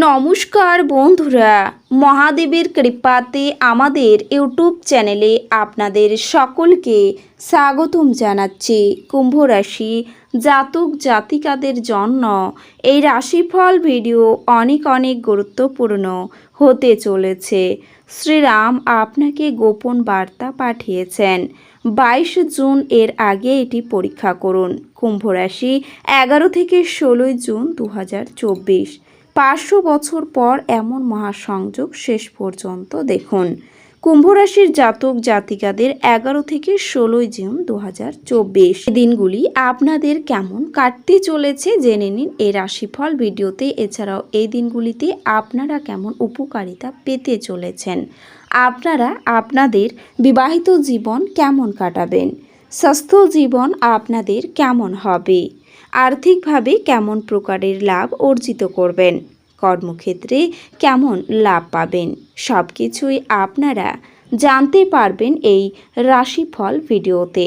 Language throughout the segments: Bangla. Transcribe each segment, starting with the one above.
নমস্কার বন্ধুরা, মহাদেবের কৃপাতে আমাদের ইউটিউব চ্যানেলে আপনাদের সকলকে স্বাগতম জানাচ্ছি কুম্ভ রাশি জাতক জাতিকাদের জন্য। এই রাশিফল ভিডিও অনেক অনেক গুরুত্বপূর্ণ হতে চলেছে। শ্রীরাম আপনাকে গোপন বার্তা পাঠিয়েছেন। বাইশ জুন এর আগে এটি পরীক্ষা করুন। কুম্ভ রাশি এগারো থেকে ষোলোই জুন দু হাজার চব্বিশ। পাঁচশো বছর পর এমন মহাসংযোগ শেষ পর্যন্ত দেখুন। কুম্ভ রাশির জাতক জাতিকাদের এগারো থেকে ষোলোই জুন দু হাজার চব্বিশ দিনগুলি আপনাদের কেমন কাটতে চলেছে জেনে নিন এই রাশিফল ভিডিওতে। এছাড়াও এই দিনগুলিতে আপনারা কেমন উপকারিতা পেতে চলেছেন? আপনারা আপনাদের বিবাহিত জীবন কেমন কাটাবেন? স্বাস্থ্য জীবন আপনাদের কেমন হবে? আর্থিকভাবে কেমন প্রকারের লাভ অর্জিত করবেন? কর্মক্ষেত্রে কেমন লাভ পাবেন? সব কিছুই আপনারা জানতে পারবেন এই রাশিফল ভিডিওতে।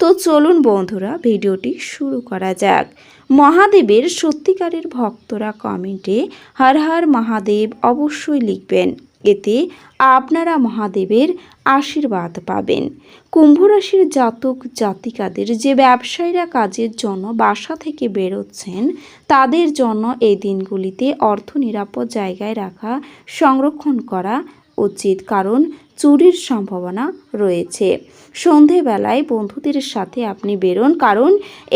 তো চলুন বন্ধুরা, ভিডিওটি শুরু করা যাক। মহাদেবের সত্যিকারের ভক্তরা কমেন্টে হর হর মহাদেব অবশ্যই লিখবেন। এতে আপনারা মহাদেবের আশীর্বাদ পাবেন। কুম্ভ রাশির জাতক জাতিকাদের যে ব্যবসায়ীরা কাজের জন্য বাসা থেকে বেরোচ্ছেন, তাদের জন্য এই দিনগুলিতে অর্থ নিরাপদ জায়গায় রাখা, সংরক্ষণ করা উচিত। কারণ চুরির সম্ভাবনা রয়েছে। সন্ধেবেলায় বন্ধুদের সাথে আপনি বেরোন, কারণ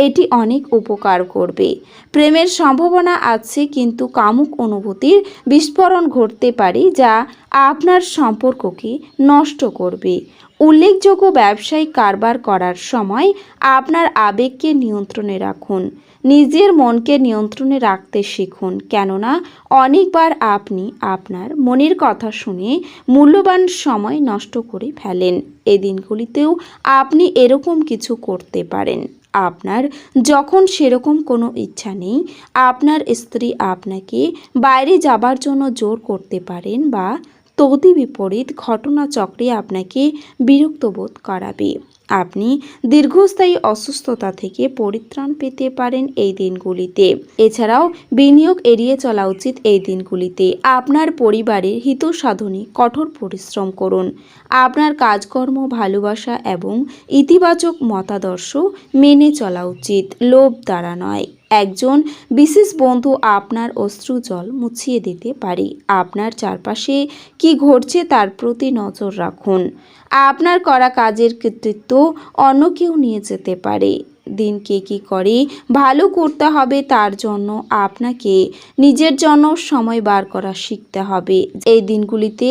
এটি অনেক উপকার করবে। প্রেমের সম্ভাবনা আছে, কিন্তু কামুক অনুভূতির বিস্ফোরণ ঘটতে পারে, যা আপনার সম্পর্ককে নষ্ট করবে। উল্লেখযোগ্য ব্যবসায়িক কারবার করার সময় আপনার আবেগকে নিয়ন্ত্রণে রাখুন। নিজের মনকে নিয়ন্ত্রণে রাখতে শিখুন। কেননা, অনেকবার আপনি আপনার মনের কথা শুনে মূল্যবান সময় নষ্ট করে ফেলেন। এ দিনগুলিতেও আপনি এরকম কিছু করতে পারেন। আপনার যখন সেরকম কোনো ইচ্ছা নেই, আপনার স্ত্রী আপনাকে বাইরে যাবার জন্য জোর করতে পারেন বা তদি বিপরীত ঘটনাচক্রে আপনাকে বিরক্ত বোধ করাবে। আপনি দীর্ঘস্থায়ী অসুস্থতা থেকে পরিত্রাণ পেতে পারেন এই দিনগুলিতে। এছাড়াও বিনিয়োগ এড়িয়ে চলা উচিত এই দিনগুলিতে। আপনার পরিবারের হিত সাধনে কঠোর পরিশ্রম করুন। আপনার কাজকর্ম, ভালোবাসা এবং ইতিবাচক মতাদর্শ মেনে চলা উচিত। লোভ দ্বারা নয়। একজন বিশেষ বন্ধু আপনার অশ্রু জল মুছিয়ে দিতে পারে। আপনার চারপাশে কি ঘটছে তার প্রতি নজর রাখুন। আপনার করা কাজের কৃতিত্ব অন্য কেউ নিয়ে যেতে পারে। দিনকে কি করে ভালো করতে হবে তার জন্য আপনাকে নিজের জন্য সময় বার করা শিখতে হবে। এই দিনগুলিতে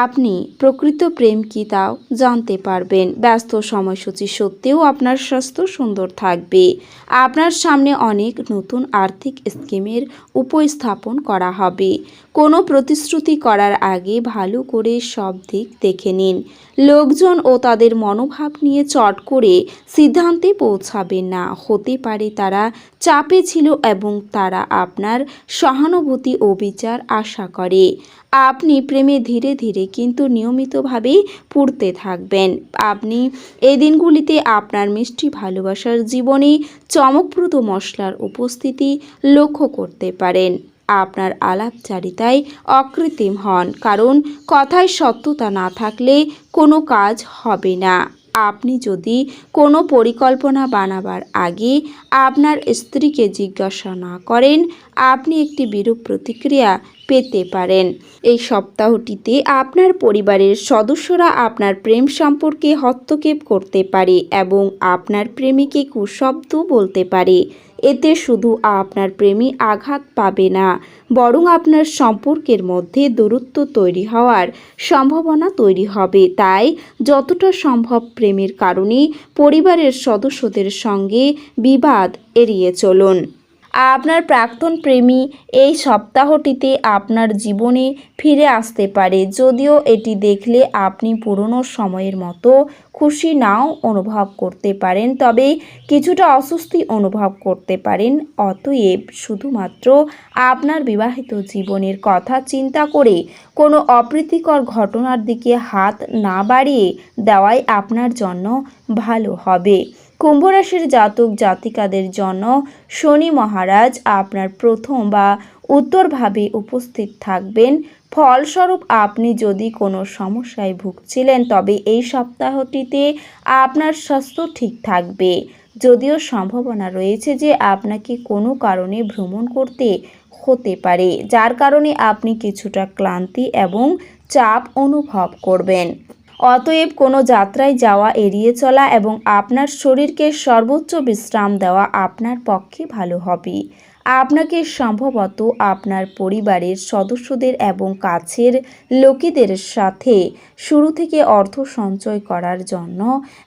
আপনি প্রকৃত প্রেম কি তাও জানতে পারবেন। ব্যস্ত সময়সূচি সত্ত্বেও আপনার স্বাস্থ্য সুন্দর থাকবে। আপনার সামনে অনেক নতুন আর্থিক স্কিমের উপস্থাপন করা হবে। কোনো প্রতিশ্রুতি করার আগে ভালো করে সব দিক দেখে নিন। লোকজন ও তাদের মনোভাব নিয়ে চট করে সিদ্ধান্তে পৌঁছাবেন না। হতে পারে তারা চাপে ছিল এবং তারা আপনার সহানুভূতি ও বিচার আশা করে। আপনি প্রেমে ধীরে ধীরে কিন্তু নিয়মিতভাবেই পড়তে থাকবেন। আপনি এই দিনগুলিতে আপনার মিষ্টি ভালোবাসার জীবনে চমকপ্রদ মশলার উপস্থিতি লক্ষ্য করতে পারেন। আপনার আলাপচারিতায় অকৃত্রিম হন, কারণ কথায় সত্যতা না থাকলে কোনো কাজ হবে না। আপনি যদি কোনো পরিকল্পনা বানাবার আগে আপনার স্ত্রীকে জিজ্ঞাসা না করেন, আপনি একটি বিরূপ প্রতিক্রিয়া পেতে পারেন। এই সপ্তাহটিতে আপনার পরিবারের সদস্যরা আপনার প্রেম সম্পর্কে হস্তক্ষেপ করতে পারে এবং আপনার প্রেমিকে কুশব্দ বলতে পারে। এতে শুধু আপনার প্রেমী আঘাত পাবে না, বরং আপনার সম্পর্কের মধ্যে দূরত্ব তৈরি হওয়ার সম্ভাবনা তৈরি হবে। তাই যতটা সম্ভব প্রেমের কারণে পরিবারের সদস্যদের সঙ্গে বিবাদ এড়িয়ে চলুন। আপনার প্রাক্তন প্রেমী এই সপ্তাহটিতে আপনার জীবনে ফিরে আসতে পারে। যদিও এটি দেখলে আপনি পুরনো সময়ের মতো খুশি নাও অনুভব করতে পারেন, তবে কিছুটা অস্বস্তি অনুভব করতে পারেন। অতএব শুধুমাত্র আপনার বিবাহিত জীবনের কথা চিন্তা করে কোনো অপ্রীতিকর ঘটনার দিকে হাত না বাড়িয়ে দেওয়াই আপনার জন্য ভালো হবে। কুম্ভ রাশির জাতক জাতিকাদের জন্য শনি মহারাজ আপনার প্রথম বা উত্তরভাবে উপস্থিত থাকবেন। ফলস্বরূপ আপনি যদি কোনো সমস্যায় ভুগছিলেন, তবে এই সপ্তাহটিতে আপনার স্বাস্থ্য ঠিক থাকবে। যদিও সম্ভাবনা রয়েছে যে আপনাকে কোনো কারণে ভ্রমণ করতে হতে পারে, যার কারণে আপনি কিছুটা ক্লান্তি এবং চাপ অনুভব করবেন। অতএব কোনো যাত্রায় যাওয়া এড়িয়ে চলা এবং আপনার শরীরকে সর্বোচ্চ বিশ্রাম দেওয়া আপনার পক্ষে ভালো হবে। আপনাকে সম্ভবত আপনার পরিবারের সদস্যদের এবং কাছের লোকেদের সাথে শুরু থেকে অর্থ সঞ্চয় করার জন্য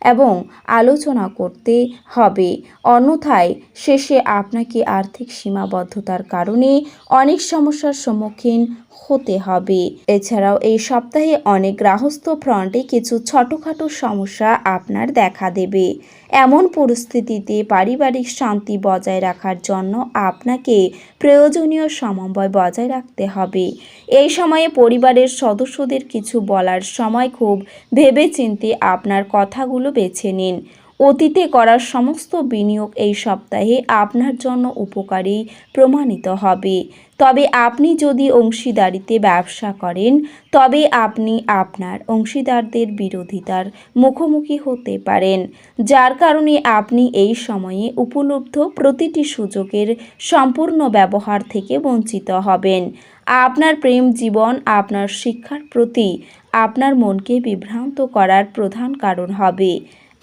এবং আলোচনা করতে হবে। অন্যথায় শেষে আপনাকে আর্থিক সীমাবদ্ধতার কারণে অনেক সমস্যার সম্মুখীন হতে হবে। এছাড়াও এই সপ্তাহে অনেক গ্রাহস্থ ফ্রন্টে কিছু ছোটোখাটো সমস্যা আপনার দেখা দেবে। এমন পরিস্থিতিতে পারিবারিক শান্তি বজায় রাখার জন্য আপনাকে প্রয়োজনীয় সমন্বয় বজায় রাখতে হবে। এই সময়ে পরিবারের সদস্যদের কিছু বলার সময় খুব ভেবেচিন্তে আপনার কথাগুলো বেছে নিন। অতীতে করার সমস্ত বিনিয়োগ এই সপ্তাহে আপনার জন্য উপকারী প্রমাণিত হবে। তবে আপনি যদি অংশীদারিতে ব্যবসা করেন, তবে আপনি আপনার অংশীদারদের বিরোধিতার মুখোমুখি হতে পারেন, যার কারণে আপনি এই সময়ে উপলব্ধ প্রতিটি সুযোগের সম্পূর্ণ ব্যবহার থেকে বঞ্চিত হবেন। আপনার প্রেম জীবন, আপনার শিক্ষার প্রতি আপনার মনকে বিভ্রান্ত করার প্রধান কারণ হবে।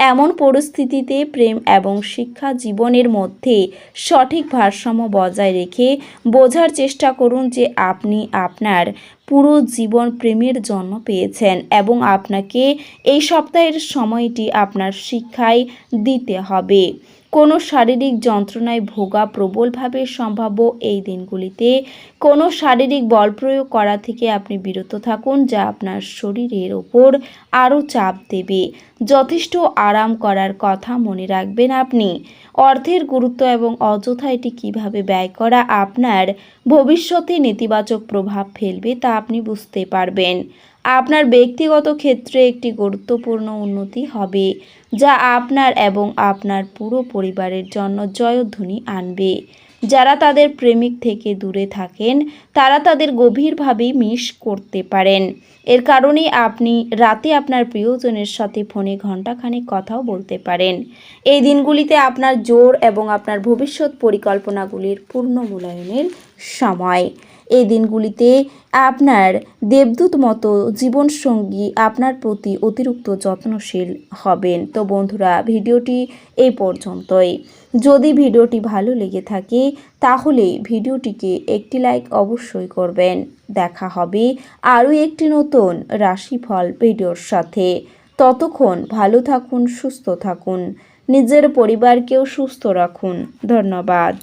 এমন পরিস্থিতিতে প্রেম এবং শিক্ষা জীবনের মধ্যে সঠিক ভারসাম্য বজায় রেখে বোঝার চেষ্টা করুন যে আপনি আপনার পুরো জীবন প্রেমের জন্য পেয়েছেন এবং আপনাকে এই সপ্তাহের সময়টি আপনার শিক্ষায় দিতে হবে। কোনো শারীরিক যন্ত্রণায় ভোগা প্রবলভাবে সম্ভাব্য এই দিনগুলিতে কোনো শারীরিক বল প্রয়োগ করা থেকে আপনি বিরত থাকুন, যা আপনার শরীরের ওপর আরও চাপ দেবে। যথেষ্ট আরাম করার কথা মনে রাখবেন আপনি। অর্থের গুরুত্ব এবং অযথা এটি কীভাবে ব্যয় করা আপনার ভবিষ্যতে নেতিবাচক প্রভাব ফেলবে তা আপনি বুঝতে পারবেন। আপনার ব্যক্তিগত ক্ষেত্রে একটি গুরুত্বপূর্ণ উন্নতি হবে, যা আপনার এবং আপনার পুরো পরিবারের জন্য জয়ধ্বনি আনবে। যারা তাদের প্রেমিক থেকে দূরে থাকেন, তারা তাদের গভীরভাবে মিস করতে পারেন। এর কারণে আপনি রাতে আপনার প্রিয়জনের সাথে ফোনে ঘণ্টাখানেক কথাও বলতে পারেন। এই দিনগুলিতে আপনার জোর এবং আপনার ভবিষ্যৎ পরিকল্পনাগুলির পূর্ণ মূল্যায়নের সময়। এই দিনগুলিতে আপনার দেবদূত মতো জীবনসঙ্গী আপনার প্রতি অতিরিক্ত যত্নশীল হবেন। তো বন্ধুরা, ভিডিওটি এই পর্যন্তই। যদি ভিডিওটি ভালো লেগে থাকে, তাহলে ভিডিওটিকে একটি লাইক অবশ্যই করবেন। দেখা হবে আরও একটি নতুন রাশিফল ভিডিওর সাথে। ততক্ষণ ভালো থাকুন, সুস্থ থাকুন। নিজের পরিবারকেও সুস্থ রাখুন। ধন্যবাদ।